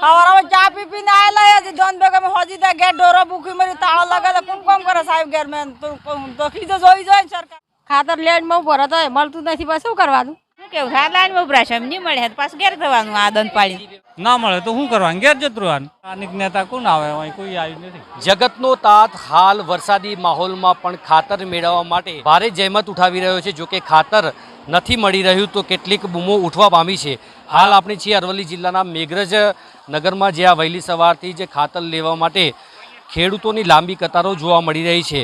હવારમાં ચા પી પીને આયેલા હજી ધન ભેગા મેં હોજી ત્યાં ઘેર ઢોરો ભૂખી મરી તાળો લગાડે કોણ કોમ કરે સાહેબ ગેર મેં તો દખી તો જોઈ જોઈએ ને સરકાર ખાતર લેન્ડમાં ઊભો રહે તો મળતું નથી પછી શું કરવાનું કેવું હા લાઈનમાં ઉભરા છે એમ નહીં મળે તો પાછું ગેર થવાનું આ દંત પાડી. ના મળે તો શું કરવાનું ગેર જતું રહેવાનું. સ્થાનિક નેતા કોણ આવે? અહીં કોઈ આવ્યું નથી. જગતનો તાત હાલ વરસાદી માહોલમાં પણ ખાતર મેળવવા માટે ભારે જહેમત ઉઠાવી રહ્યો છે જો કે ખાતર નથી મળી રહ્યું તો કેટલીક બૂમો ઉઠવા પામી છે. હાલ આપણે છીએ અરવલ્લી જિલ્લાના મેઘરજ નગરમાં જ્યાં વહેલી સવારથી જ ખાતર લેવા માટે ખેડૂતોની લાંબી કતારો જોવા મળી રહી છે.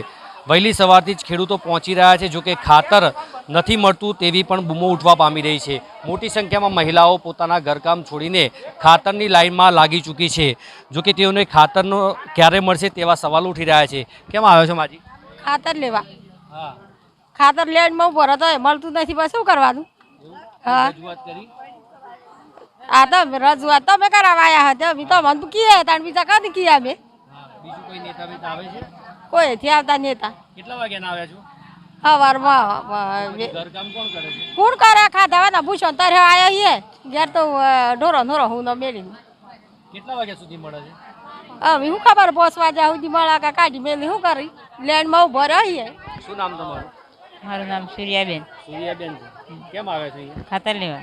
વહેલી સવારથી જ ખેડૂતો પહોંચી રહ્યા છે જોકે ખાતર નથી મળતું તેવી પણ બૂમો ઉઠવા પામી રહી છે. મોટી સંખ્યામાં મહિલાઓ પોતાના ઘરકામ છોડીને ખાતરની લાઇનમાં લાગી ચૂકી છે. જોકે તેઓને ખાતરનો ક્યારે મળશે તેવા સવાલો ઉઠી રહ્યા છે. કેમ આવ્યો છો માજી? ખાતર લેવા. હા. ખાતર લેન બહુ રહે તો મળતું નથી બસ શું કરવાનું? હા. આ તો રજૂઆત તમે કરાવવા આવ્યા હતા અમે તો મન કીએ તાણ બીજા કાંથી કીએ અમે. કોઈ કોઈ નથી આવતા નેતા. કેટલા વાગ્યાના આવ્યા છો? સવારમાં કોણ કરે ખાધા ને તારે આયો હીએ ઘેર તો ઢોરો ઢોરો હું ન મેલી કેટલા વાગ્યા સુધી મળે છે? હવે શું ખબર પોસવા વાગ્યા સુધી મળા કે કાઢી મેલી શું કરી? લેન્ડમાં ઊભો રહીએ શું નામ તમારું? મારું નામ સૂર્યાબેન. સૂર્યાબેન કેમ આવે છે અહીંયા? ખાતર લેવા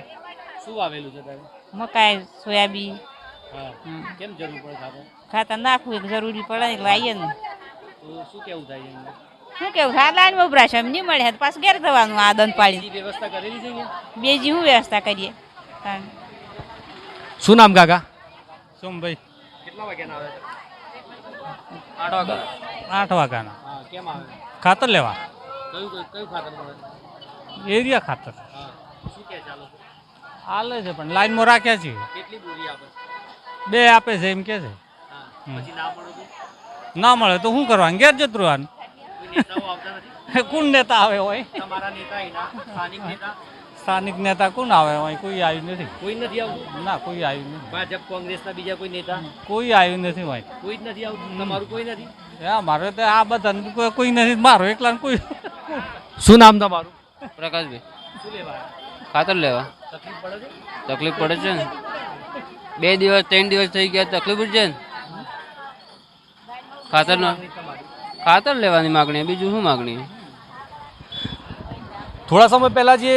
શું આવેલું છે તારે? મકાઈ સોયાબીન. હા. કેમ જરૂર પડે ખાતર ખાતર નાખવું એક જરૂરી પડે એટલે આવીએ ને તો શું કેવું થાય શું કેવું? હા લાઈનમાં છે એમ નહીં મળે. પાછું ઘેર થવાનું આ દંત પાડી વ્યવસ્થા કરેલી છે બેજી શું વ્યવસ્થા કરીએ? શું નામ કાકા? સોમભાઈ. કેટલા વાગ્યાના આવે છે? આઠ વાગ્યા આઠ વાગ્યાના. કેમ આવે? ખાતર લેવા. કયું કયું કયું ખાતર મળે? એરિયા ખાતર. શું કે ચાલો હાલે છે પણ લાઈનમાં રાખ્યા છીએ કેટલી બોરી આપે? છે બે આપે છે એમ કે છે. પછી ના મળે તો? ના મળે તો શું કરવાનું? ઘેર જતું રહેવાનું કોણ નેતા આવે હોય? તમારા નેતા સ્થાનિક નેતા? સ્થાનિક નેતા કોણ આવે હોય? કોઈ આવ્યું નથી. કોઈ નથી આવતું? ના કોઈ આવ્યું નથી. ભાજપ કોંગ્રેસના બીજા કોઈ નેતા? કોઈ આવ્યું નથી હોય. કોઈ જ નથી આવતું? તમારું કોઈ નથી? હા મારે તો આ બધા કોઈ- કોઈ નથી. મારો એકલા કોઈ શું નામ તમારું? પ્રકાશભાઈ. શું લેવા ખાતર લેવા. તકલીફ પડે છે તકલીફ પડે છે ને? બે દિવસ ત્રણ દિવસ થઈ ગયા તકલીફ જ છે ને? ખાતર ખાતર લેવાની માગણી બીજું શું માગણી? થોડા સમય પહેલાં જે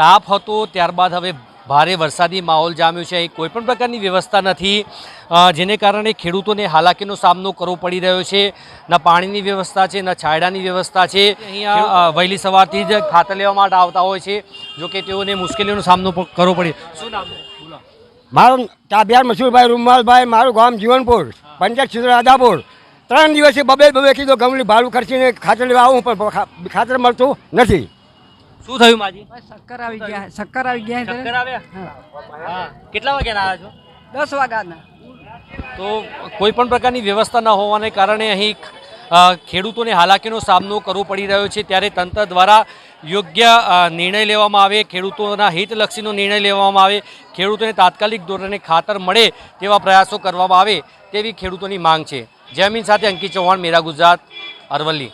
તાપ હતો ત્યારબાદ હવે ભારે વરસાદી માહોલ જામ્યો છે. અહીં કોઈપણ પ્રકારની વ્યવસ્થા નથી. જેને કારણે ખેડૂતોને હાલાકીનો સામનો કરવો પડી રહ્યો છે. ના પાણીની વ્યવસ્થા છે ના છાયડાની વ્યવસ્થા છે. અહીંયા વહેલી સવારથી જ ખાતર લેવા માટે આવતા હોય છે. જો કે તેઓને મુશ્કેલીઓનો સામનો કરવો પડે. શું નામ. મારું ચાબિયાર મસૂરભાઈ રૂમાલભાઈ મારું ગામ જીવનપુર પંચાયત ક્ષેત્ર રાજાપુર. ત્રણ દિવસે બબે બબે કીધું ગમલી ભાડું ખર્ચીને ખાતર લેવા આવું પણ ખાતર મળતું નથી. શું થયું માજી? શક્કર આવી ગયા. શક્કર આવી ગયા શક્કર આવ્યા? હા. કેટલા વાગ્યાના આવ્યા છો? દસ વાગ્યાના. તો કોઈ પણ પ્રકારની વ્યવસ્થા ન હોવાને કારણે અહીં ખેડૂતોને હાલાકીનો સામનો કરવો પડી રહ્યો છે. ત્યારે તંત્ર દ્વારા યોગ્ય નિર્ણય લેવામાં આવે ખેડૂતોના હિતલક્ષીનો નિર્ણય લેવામાં આવે ખેડૂતોને તાત્કાલિક ધોરણે ખાતર મળે તેવા પ્રયાસો કરવામાં આવે તેવી ખેડૂતોની માંગ છે. જમીન સાથે અંકિત ચૌહાણ મેરા ગુજરાત અરવલ્લી.